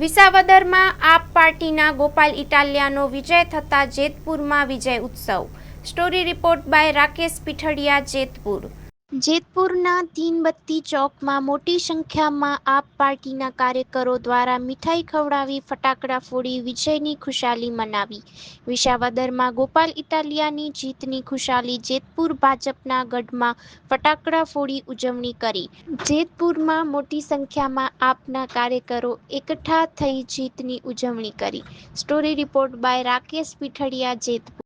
વિસાવદરમાં આપ પાર્ટીના ગોપાલ ઇટાલિયાનો વિજય થતા જેતપુરમાં વિજય ઉત્સવ. Story report by Rakesh Pithadiya Jetpur. જેતપુરના Teenbatti ચોકમાં મોટી સંખ્યામાં આપ પાર્ટીના કાર્યકરો દ્વારા મીઠાઈ ખવડાવી ફટાકડા ફોડી વિજયની ખુશાલી મનાવી. વિસાવદરમાં ગોપાલ ઇટાલિયાની જીતની ખુશાલી જેતપુર ભાજપના ગઢમાં ફટાકડા ફોડી ઉજવણી કરી. જેતપુરમાં મોટી સંખ્યામાં આપના કાર્યકરો એકઠા થઈ જીતની ઉજવણી કરી. Story report by Rakesh Pithadiya Jetpur.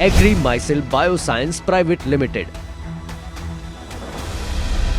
Agri Micelle Bioscience Private Limited.